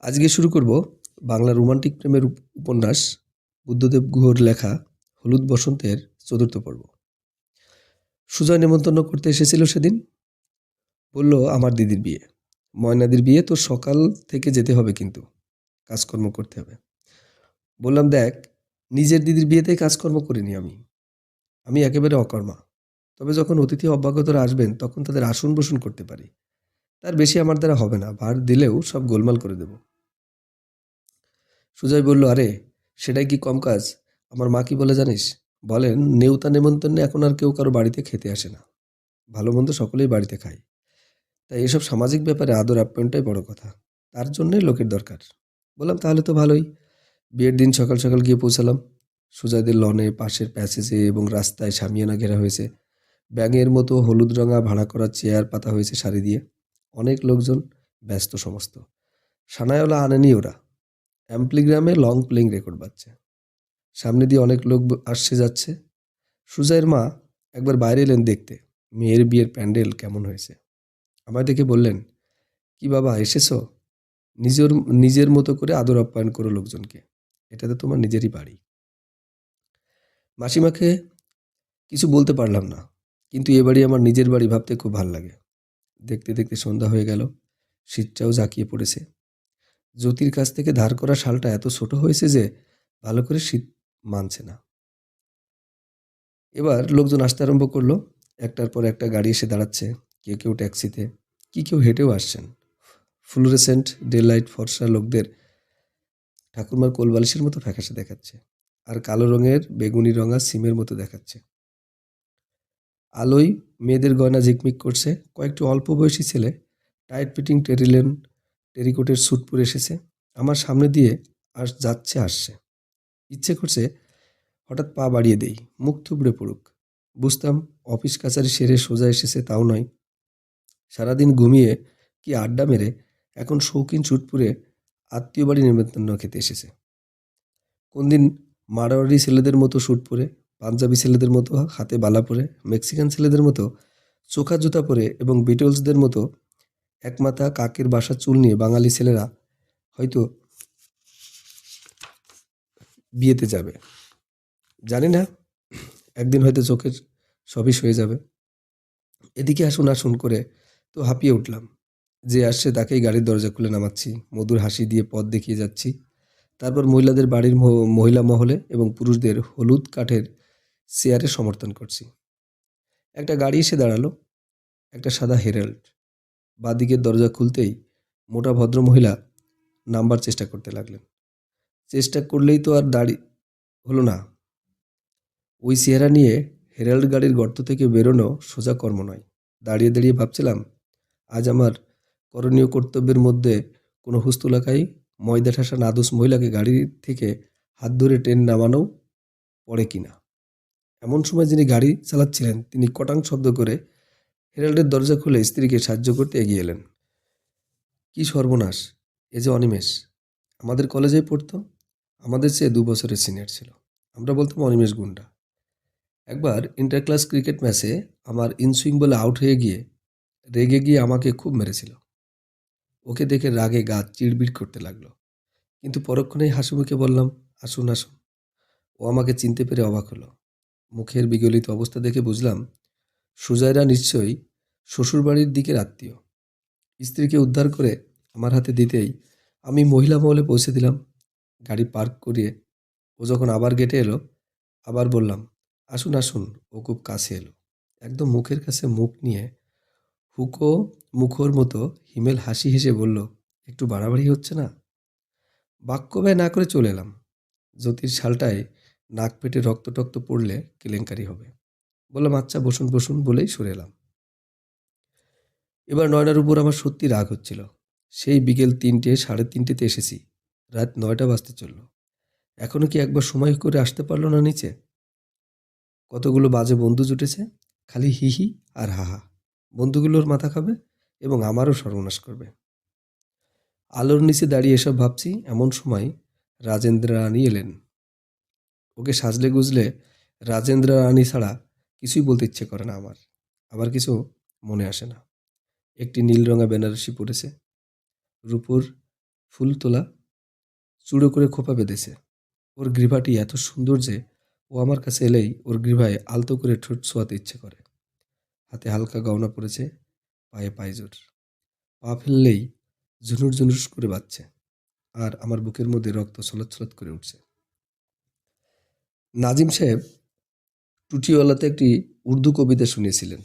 আজকে শুরু করব বাংলা রোমান্টিক প্রেমের উপন্যাস, বুদ্ধদেব গুহর লেখা হলুদ বসন্তের চতুর্থ পর্ব। সুজয় নেমন্তন্ন করতে এসেছিল সেদিন। বলল, আমার দিদির বিয়ে। ময়নাদির বিয়ে তো সকাল থেকে যেতে হবে কিন্তু, কাজকর্ম করতে হবে। বললাম, দেখ, নিজের দিদির বিয়েতেই কাজকর্ম করিনি আমি। আমি একেবারে অকর্মা। তবে যখন অতিথি অভ্যাগতরা আসবেন তখন তাদের আসন বসুন করতে পারি। তার বেশি আমার দ্বারা হবে না, ভার দিলেও সব গোলমাল করে দেব। সুজয় বলল, আরে, সেটাই কি কম কাজ? আমার মা কি বলে জানিস? বলেন, নেউতা নেমন্তন্নে এখন আর কেউ কারও বাড়িতে খেতে আসে না। ভালো মন্দ সকলেই বাড়িতে খায়। তাই এসব সামাজিক ব্যাপারে আদর আপ্যায়নটাই বড় কথা। তার জন্যই লোকের দরকার। বললাম, তাহলে তো ভালোই। বিয়ের দিন সকাল সকাল গিয়ে পৌঁছালাম। সুজয়দের লনে, পাশের প্যাসেজে এবং রাস্তায় সামিয়ানা ঘেরা হয়েছে। ব্যাঙের মতো হলুদ রঙা ভাড়া করা চেয়ার পাতা হয়েছে সারি দিয়ে। অনেক লোকজন ব্যস্ত সমস্ত। সানায়ওয়ালা আনেনি ওরা। অ্যাম্প্লিগ্রামে লং প্লেইং রেকর্ড বাজছে। সামনে দিয়ে অনেক লোক আসছে যাচ্ছে। সুজয়ের মা একবার বাইরে এলেন দেখতে। মেয়ের বিয়ের প্যান্ডেল কেমন হয়েছে? আমায় দেখে বললেন, কি বাবা, এসেছ? নিজের নিজের মতো করে আদর আপ্যায়ন করো লোকজনকে। এটা তো তোমার নিজেরই বাড়ি। মাসিমাকে কিছু বলতে পারলাম না, কিন্তু এ বাড়ি আমার নিজের বাড়ি ভাবতে খুব ভালো লাগে। দেখতে দেখতে সন্ধ্যা হয়ে গেল। শীতটাও জাঁকিয়ে পড়েছে। জ্যোতির কাছ থেকে ধার করা শালটা এত ছোট হয়েছে যে ভালো করে শীত মানছে না। এবার লোকজন আসতে আরম্ভ করল। একটার পর একটা গাড়ি এসে দাঁড়াচ্ছে। কেউ কেউ ট্যাক্সিতে, কি কেউ হেঁটেও আসছেন। ফ্লুরেসেন্ট ডে লাইট ফর্সা লোকদের ঠাকুরমার কোলবালিশের মতো ফ্যাকাশে দেখাচ্ছে। আর কালো রঙের, বেগুনি রঙা, সিমের মতো দেখাচ্ছে। আলোয় মেয়েদের গয়না ঝিকমিক করছে। কয়েকটি অল্প বয়সী ছেলে টাইট ফিটিং টেরিলেন টেরিকোটের স্যুট পরে এসেছে। আমার সামনে দিয়ে আস, যাচ্ছে, আসছে। ইচ্ছে করছে হঠাৎ পা বাড়িয়ে দেই, মুখ থুবড়ে পড়ুক। বুঝতাম অফিস কাছারি সেরে সোজা এসেছে, তাও নয়। সারাদিন ঘুমিয়ে কি আড্ডা মেরে এখন শৌখিন ছুট পরে আত্মীয় বাড়ি নিমন্ত্রণ খেতে এসেছে। কোনদিন মারোয়ারি ছেলেদের মতো স্যুট পরে পাঞ্জাবি ছেলেদের মতো, হাতে বালা পরে, মেক্সিকান ছেলেদের মতো, চোখা জুতা পরে এবং বিটলসদের মতো একমাথা কাকের বাসা চুল নিয়ে বাঙালি ছেলেরা হয়তো বিয়েতে যাবে। জানি না, একদিন হয়তো চোখের সবই হয়ে যাবে। এদিকে আসুন আসুন করে তো হাঁপিয়ে উঠলাম। যে আসছে তাকেই গাড়ির দরজা খুলে নামাচ্ছি। মধুর হাসি দিয়ে পথ দেখিয়ে যাচ্ছি। তারপর মহিলাদের বাড়ির মহিলা মহলে এবং পুরুষদের হলুদ কাঠের চেয়ারে সমর্থন করছি। একটা গাড়ি এসে দাঁড়াল, একটা সাদা হেরাল্ড। বাদিকের দরজা খুলতেই মোটা ভদ্রমহিলা নাম্বার চেষ্টা করতে লাগলেন। চেষ্টা করলেই তো আর দাড়ি হলো না। ওই চেহারা নিয়ে হেরাল্ড গাড়ির গর্ত থেকে বেরোনো সোজা কর্ম নয়। দাঁড়িয়ে দাঁড়িয়ে ভাবছিলাম, আজ আমার করণীয় কর্তব্যের মধ্যে কোনো হুস্তলাকাই ময়দা ঠাসা নাদুস মহিলাকে গাড়ি থেকে হাত ধরে ট্রেন নামানো পড়ে কিনা। এমন সময় যিনি গাড়ি চালাচ্ছিলেন, তিনি কটাং শব্দ করে হেরাল্ডের দরজা খুলে স্ত্রীকে সাহায্য করতে এগিয়ে এলেন। কি সর্বনাশ, এ যে অনিমেষ। আমাদের কলেজে পড়তো, আমাদের চেয়ে দু বছরের সিনিয়র ছিল। আমরা বলতাম অনিমেষ গুন্ডা। একবার ইন্টার ক্লাস ক্রিকেট ম্যাচে আমার ইনসুইং বলে আউট হয়ে গিয়ে রেগে গিয়ে আমাকে খুব মেরেছিল। ওকে দেখে রাগে গা চিড়বিড় করতে লাগল। কিন্তু পরক্ষণেই হাসি মুখে বললাম, আসুন আসুন। ও আমাকে চিনতে পেরে অবাক হলো। মুখের বিগলিত অবস্থা দেখে বুঝলাম সুজয়রা নিশ্চয়ই শ্বশুরবাড়ির দিকের আত্মীয়। স্ত্রীকে উদ্ধার করে আমার হাতে দিতেই আমি মহিলা মহলে পৌঁছে দিলাম। গাড়ি পার্ক করিয়ে ও যখন আবার গেটে এলো, আবার বললাম, আসুন আসুন। ও খুব কাছে এলো। একদম মুখের কাছে মুখ নিয়ে হুকো মুখোর মতো হিমেল হাসি হেসে বলল, একটু বাড়াবাড়ি হচ্ছে না? বাক্য ব্যয় না করে চলে এলাম। জ্যোতির শালটায় নাক পেটে রক্ত টক্ত পড়লে কেলেঙ্কারি হবে। বললাম আচ্ছা বসুন বসুন, বলেই সরে এলাম। এবার নয়নার উপর আমার সত্যি রাগ হচ্ছিল। সেই বিকেল তিনটে, সাড়ে তিনটেতে এসেছি। রাত নয়টা বাজতে চলল। এখনও কি একবার সময় করে আসতে পারল না নিচে? কতগুলো বাজে বন্ধু জুটেছে, খালি হিহি আর হাহা বন্ধুগুলোর মাথা খাবে এবং আমারও সর্বনাশ করবে। আলোর নিচে দাঁড়িয়ে এসব ভাবছি, এমন সময় রাজেন্দ্র রানী এলেন। ওকে সাজলে গুজলে রাজেন্দ্র রানী ছাড়া কিছুই বলতে ইচ্ছে করে না আমার। আবার কিছু মনে আসে না। একটি নীল রঙা বেনারসি পরেছে। রূপুর ফুল তোলা চুড়ো করে খোপা বেঁধেছে। ওর গ্রীভাটি এত সুন্দর যে ও আমার কাছে এলেই ওর গ্রীভায় আলতো করে ঠোঁট ছোঁয়াতে ইচ্ছে করে। হাতে হালকা গহনা পড়েছে পায়ে পায়জোর পা ফেললেই ঝুনুর ঝুনুর করে বাজছে। আর আমার বুকের মধ্যে রক্ত ছলৎ করে উঠছে। নাজিম সাহেব টুটিওয়ালাতে একটি উর্দু কবিতা শুনিয়েছিলেন।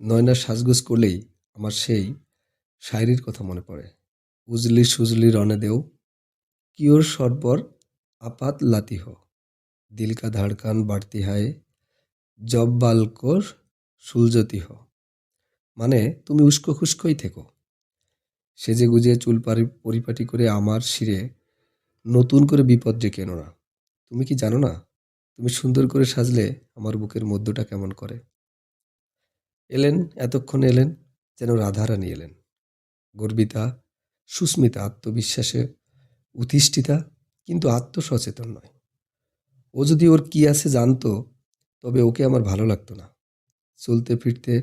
নয়না সাজগোজ করলেই আমার সেই শায়রির কথা মনে পড়ে। উজলি সুজলি রনে দেও, কিওর সরপর আপাত লাতি দিলকা ধাড়কান বাড়তি হায়, জব বালকর সুলজতি হো মানে তুমি উস্কো খুস্কোই থেকো। সেজে গুজে চুল পারি পরিপাটি করে আমার শিরে নতুন করে বিপদ ডেকে এনো না। তুমি কি জানো না তুমি সুন্দর করে সাজলে আমার বুকের মধ্যটা কেমন করে? এলেন, এতক্ষণ এলেন, যেন রাধারানী এলেন। গর্বিতা, সুস্মিতা আত্মবিশ্বাসে উতিষ্ঠিতা, কিন্তু আত্মসচেতন নয়। ও যদি ওর কি আছে জানতো, তবে ওকে আমার ভালো লাগতো না। চলতে ফিরতে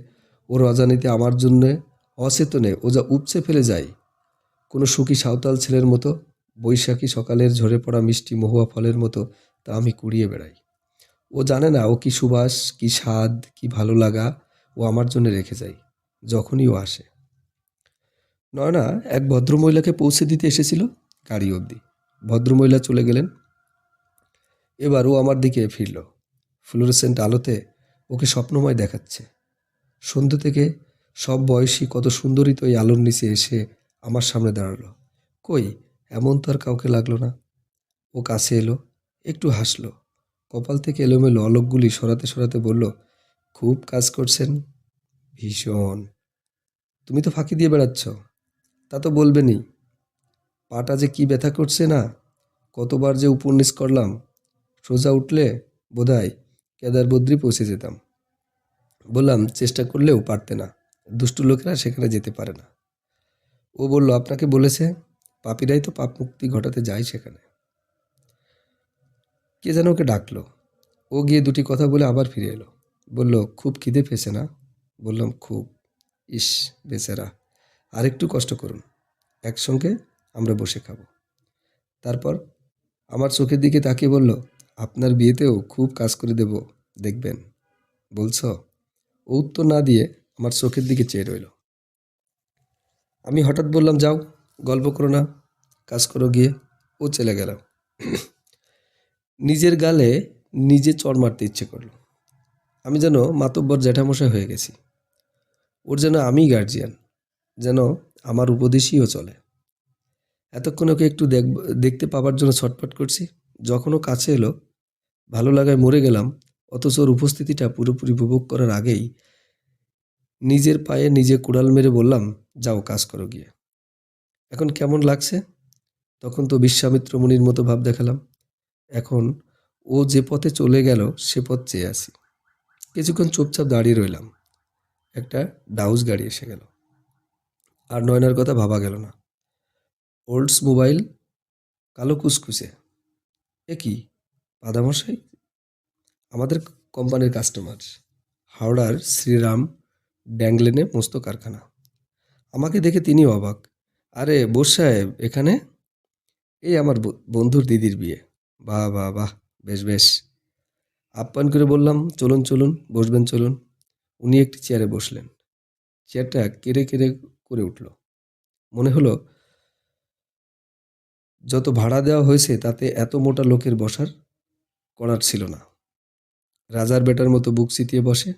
ওর অজানিতে আমার জন্যে অচেতনে ও যা উপচে ফেলে যায়, কোনো সুখী সাঁওতাল ছেলের মতো, বৈশাখী সকালের ঝরে পড়া মিষ্টি মহুয়া ফলের মতো তা আমি কুড়িয়ে বেড়াই। ও জানে না ও কি সুবাস, কি স্বাদ, কি ভালো লাগা ও আমার জন্য রেখে যায়, যখনই ও আসে। নয়না এক ভদ্রমহিলাকে পৌঁছে দিতে এসেছিল গাড়ি অবধি। ভদ্রমহিলা চলে গেলেন। এবার ও আমার দিকে ফিরল। ফ্লোরেসেন্ট আলোতে ওকে স্বপ্নময় দেখাচ্ছে। সন্ধ্যে থেকে সব বয়সী কত সুন্দরী তো এই আলোর নিচে এসে আমার সামনে দাঁড়াল। কই, এমন তো আর কাউকে লাগল না। ও কাছে এলো। একটু হাসলো। কপাল থেকে এলোমেলো অলোকগুলি সরাতে সরাতে বলল, খুব কাজ করছেন? ভীষণ। তুমি তো ফাঁকি দিয়ে বেড়াচ্ছ? তা তো বলবেনই। পাটা যে কি ব্যথা করছে না? কতবার যে উপন্যাস করলাম। সোজা উঠলে বোধহয় কেদার বদ্রি পৌঁছে যেতাম। বললাম, চেষ্টা করলেও পারতে না। দুষ্টু লোকেরা সেখানে যেতে পারে না। ও বলল, আপনাকে বলেছে, পাপীরাই তো পাপ মুক্তি ঘটাতে যায় সেখানে। কে যেন ওকে ডাকলো। ও গিয়ে দুটি কথা বলে আবার ফিরে এলো। বলল, খুব খিদে পেয়েছে না? বললাম, খুব। ইস, বেচারা আর একটু কষ্ট করুন। একসঙ্গে আমরা বসে খাব। তারপর আমার চোখের দিকে তাকিয়ে বলল, আপনার বিয়েতেও খুব কাজ করে দেব, দেখবেন। বলছ। ও উত্তর না দিয়ে আমার চোখের দিকে চেয়ে রইল। আমি হঠাৎ বললাম, যাও, গল্প করো না, কাজ করো গিয়ে। ও চলে গেল। নিজের গালে নিজে চড় মারতে ইচ্ছে করল। আমি যেন মাতব্বর জ্যাঠামশাই হয়ে গেছি। ওর যেন আমিই গার্জিয়ান যেন আমার উপদেশীও চলে। এতক্ষণ ওকে একটু দেখ, দেখতে পাবার জন্য ছটফট করছি। যখন ও কাছে এলো, ভালো লাগায় মরে গেলাম, অথচ ওর উপস্থিতিটা পুরোপুরি উপভোগ করার আগেই নিজের পায়ে নিজে কুড়াল মেরে বললাম, যাও কাজ করো গিয়ে। এখন কেমন লাগছে? তখন তো বিশ্বামিত্র মুনির মতো ভাব দেখালাম। এখন ও যে পথে চলে গেল, সে পথ চেয়ে আসি কিছুক্ষণ চুপচাপ দাঁড়িয়ে রইলাম। একটা ডাউস গাড়ি এসে গেল। আর নয়নার কথা ভাবা গেল না। ওল্ডস মোবাইল, কালো কুসকুসে। এ কি? পাদামশাই আমাদের কোম্পানির কাস্টমার। হাওড়ার শ্রীরাম ড্যাংলেনে মস্ত কারখানা। আমাকে দেখে তিনিও অবাক। আরে, বোস সাহেব, এখানে? এই আমার বন্ধুর দিদির বিয়ে। বাহ বাহ বাহ, বেশ বেশ। আপ্যায়ন করে বললাম, চলুন চলুন, বসবেন, চলুন। উনি একটি চেয়ারে বসলেন। চেয়ারটা কেড়ে কেড়ে করে উঠল। মনে হলো, যত ভাড়া দেওয়া হয়েছে তাতে এত মোটা লোকের বসার করার ছিল না। রাজার বেটার মতো বুক চিতিয়ে বসে,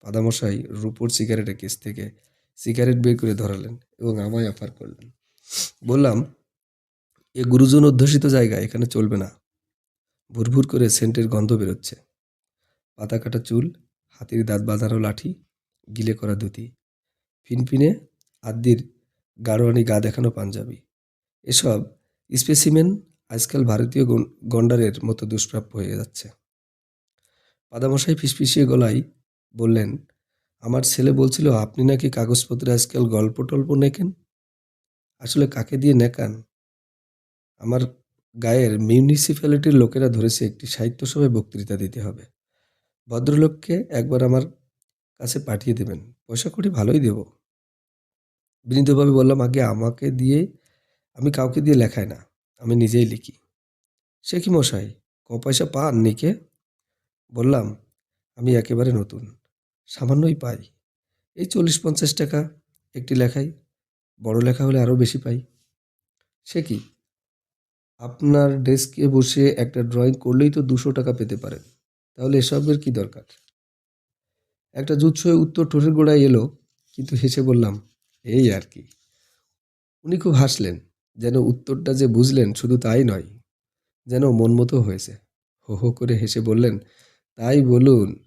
পাদামশাই রূপোর সিগারেটের কেস থেকে সিগারেট বের করে ধরালেন এবং আমায় অফার করলেন। বললাম, এ গুরুজন অধ্যুষিত জায়গা, এখানে চলবে না। ভুরভুর করে সেন্টের গন্ধ বেরোচ্ছে। পাতা কাটা চুল, হাতির দাঁত বাঁধানো লাঠি, গিলে করা ধুতি। ফিনফিনে আদ্যির গাড়োয়ানি গা দেখানো পাঞ্জাবি। এসব স্পেসিমেন আজকাল ভারতীয় গন- গন্ডারের মতো দুষ্প্রাপ্য হয়ে যাচ্ছে। পাদামশাই ফিসফিসিয়ে গলায় বললেন, আমার ছেলে বলছিল, আপনি নাকি কাগজপত্রে আজকাল গল্প টল্প নেকেন? আসলে কাকে দিয়ে নেকান? আমার গায়ের মিউনিসিপ্যালিটির লোকেরা ধরেছে একটি সাহিত্য সভায় বক্তৃতা দিতে হবে। ভদ্রলোককে একবার আমার কাছে পাঠিয়ে দেবেন। পয়সা কড়ি ভালোই দেব। বিনীতভাবে বললাম, আগে আমাকে দিয়ে, আমি কাউকে দিয়ে লেখাই না, আমি নিজেই লিখি। সে কি মশাই, ক পয়সা পান নিকে? বললাম, আমি একেবারে নতুন, সামান্যই পাই। এই চল্লিশ পঞ্চাশ টাকা একটি লেখাই, বড় লেখা হলে আরও বেশি পাই। সে কি আপনার ডেস্কে বসে একটা ড্রয়িং করলেই তো দুশো টাকা পেতে পারেন। তাহলে এসবের কি দরকার? একটা জুৎস উত্তর ঠোঁটের গোড়ায় এলো, কিন্তু হেসে বললাম, এই আর কি। উনি খুব হাসলেন, যেন উত্তরটা যে বুঝলেন শুধু তাই নয়, যেন মন মতো হয়েছে। হো হো করে হেসে বললেন, তাই বলুন,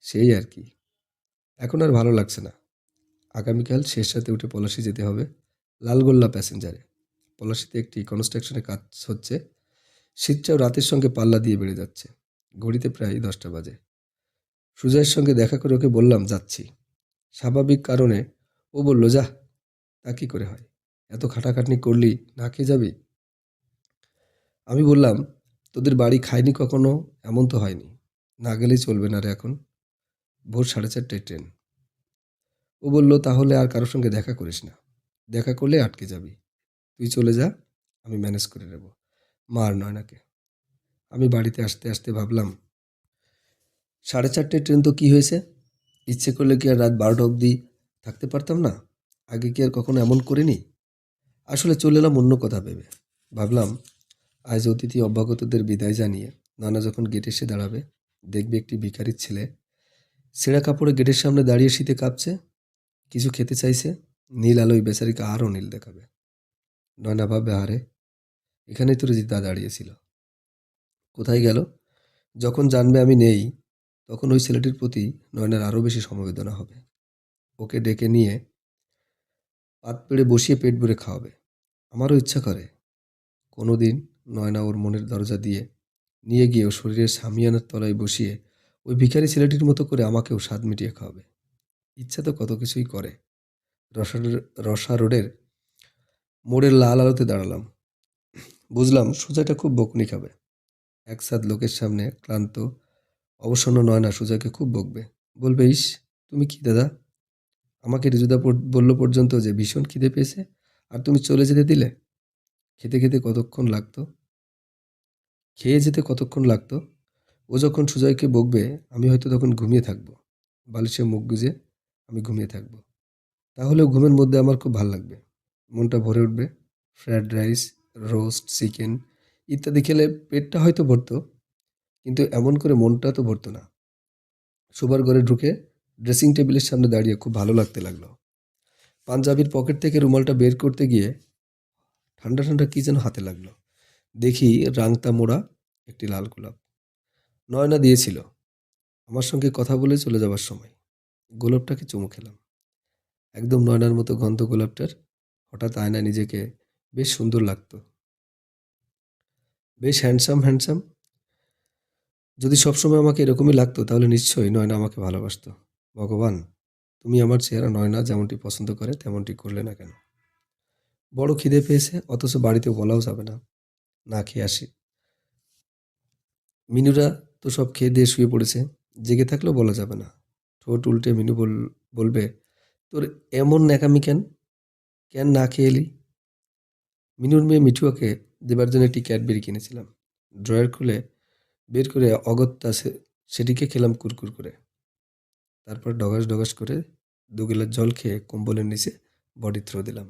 সেই আর কি। এখন আর ভালো লাগছে না। আগামীকাল শেষ সাথে উঠে পলাশি যেতে হবে, লালগোল্লা প্যাসেঞ্জারে। পলাশিতে একটি কনস্ট্রাকশনে কাজ হচ্ছে। শীতটাও রাতের সঙ্গে পাল্লা দিয়ে বেড়ে যাচ্ছে। ঘড়িতে প্রায় দশটা বাজে। সুজয়ের সঙ্গে দেখা করে ওকে বললাম, যাচ্ছি। স্বাভাবিক কারণে ও বলল, যা, তা কি করে হয়? এত খাটাখাটনি করলি, না খেয়ে যাবি? আমি বললাম, তোদের বাড়ি খায়নি কখনো? এমন তো হয়নি। না গেলেই চলবে না রে এখন। ভোর সাড়ে চারটায় ট্রেন। ও বলল, তাহলে আর কারোর সঙ্গে দেখা করিস না। দেখা করলে আটকে যাবি। তুই চলে যা, আমি ম্যানেজ করে নেব। মা আর নয়নাকে আমি বাড়িতে আসতে আসতে ভাবলাম, সাড়ে চারটে ট্রেন তো কি হয়েছে? ইচ্ছে করলে কি আর রাত বারোটা অবধি থাকতে পারতাম না? আগে কি আর কখনো এমন করিনি? আসলে চলে এলাম অন্য কথা ভেবে। ভাবলাম, আজ অতিথি অভ্যাগতদের বিদায় জানিয়ে নানা যখন গেটে এসে দাঁড়াবে, দেখবে একটি ভিখারির ছেলে। ছেঁড়া কাপড়ে গেটের সামনে দাঁড়িয়ে শীতে কাঁপছে। কিছু খেতে চাইছে। নীল আলোয় বেচারিকে আরও নীল দেখাবে। নয়না ভাববে আরে এখানেই তো রিজিতা দাঁড়িয়েছিল। কোথায় গেল? যখন জানবে আমি নেই, তখন ওই ছেলেটির প্রতি নয়নার আরও বেশি সমবেদনা হবে। ওকে ডেকে নিয়ে পাত পেড়ে বসিয়ে পেট ভরে খাওয়াবে। আমারও ইচ্ছা করে। কোনো দিন নয়না ওর মনের দরজা দিয়ে নিয়ে গিয়ে ওর শরীরের সামিয়ানার তলায় বসিয়ে ওই ভিখারি ছেলেটির মতো করে আমাকেও স্বাদ মিটিয়ে খাওয়াবে। ইচ্ছা তো কত কিছুই করে। রসা রোডের মোড়ের লাল আলোতে দাঁড়ালাম। বুঝলাম সুজাটা খুব বকুনি খাবে। একসাথ লোকের সামনে ক্লান্ত, অবসন্ন নয় না সুজাকে খুব বকবে। বলবে, ইস, তুমি কি দাদা? আমাকে রিজুদা বলল পর্যন্ত যে ভীষণ খিদে পেয়েছে, আর তুমি চলে যেতে দিলে? খেতে খেতে কতক্ষণ লাগতো? খেয়ে যেতে কতক্ষণ লাগতো? ও যখন সুজয়কে বকবে, আমি হয়তো তখন ঘুমিয়ে থাকব। বালিশে মুখ গুজে আমি ঘুমিয়ে থাকব। তাহলেও ঘুমের মধ্যে আমার খুব ভালো লাগবে। মনটা ভরে উঠবে। ফ্রায়েড রাইস, রোস্ট, চিকেন ইত্যাদি খেলে পেটটা হয়তো ভরতো, কিন্তু এমন করে মনটা তো ভরতো না। শোবার ঘরে ঢুকে ড্রেসিং টেবিলের সামনে দাঁড়িয়ে খুব ভালো লাগতে লাগল। পাঞ্জাবির পকেট থেকে রুমালটা বের করতে গিয়ে ঠান্ডা ঠান্ডা কী যেন হাতে লাগল। দেখি রাংতা মোড়া একটি লাল গোলাপ। নয়না দিয়েছিল, আমার সঙ্গে কথা বলে চলে যাওয়ার সময়। গোলাপটাকে চুমু খেলাম। একদম নয়নার মতো গন্ধ গোলাপটার হঠাৎ আয়নায় নিজেকে বেশ সুন্দর লাগতো। বেশ হ্যান্ডসাম হ্যান্ডসাম যদি সবসময় আমাকে এরকমই লাগতো, তাহলে নিশ্চয়ই নয়না আমাকে ভালোবাসতো। ভগবান, তুমি আমার চেহারা নয়না যেমনটি পছন্দ করে, তেমনটি করলে না কেন? বড় খিদে পেয়েছে, অথচ বাড়িতে বলাও যাবে না। না খেয়ে আসি। মিনুরা তো সব খেয়ে দিয়ে শুয়ে পড়েছে। জেগে থাকলেও বলা যাবে না। ঠোঁট উল্টে মিনু বল, বলবে, তোর এমন ন্যাকামি কেন? কেন না খেয়ে এলি? মিনুর মেয়ে মিঠুয়াকে দেবার জন্য একটি ক্যাডবেরি কিনেছিলাম। ড্রয়ার খুলে বের করে অগত্যা সেটিকে খেলাম কুরকুর করে। তারপর ডগাস ডগাস করে দু গিলাস জল খেয়ে কম্বলের নিচে বডি থ্রো দিলাম।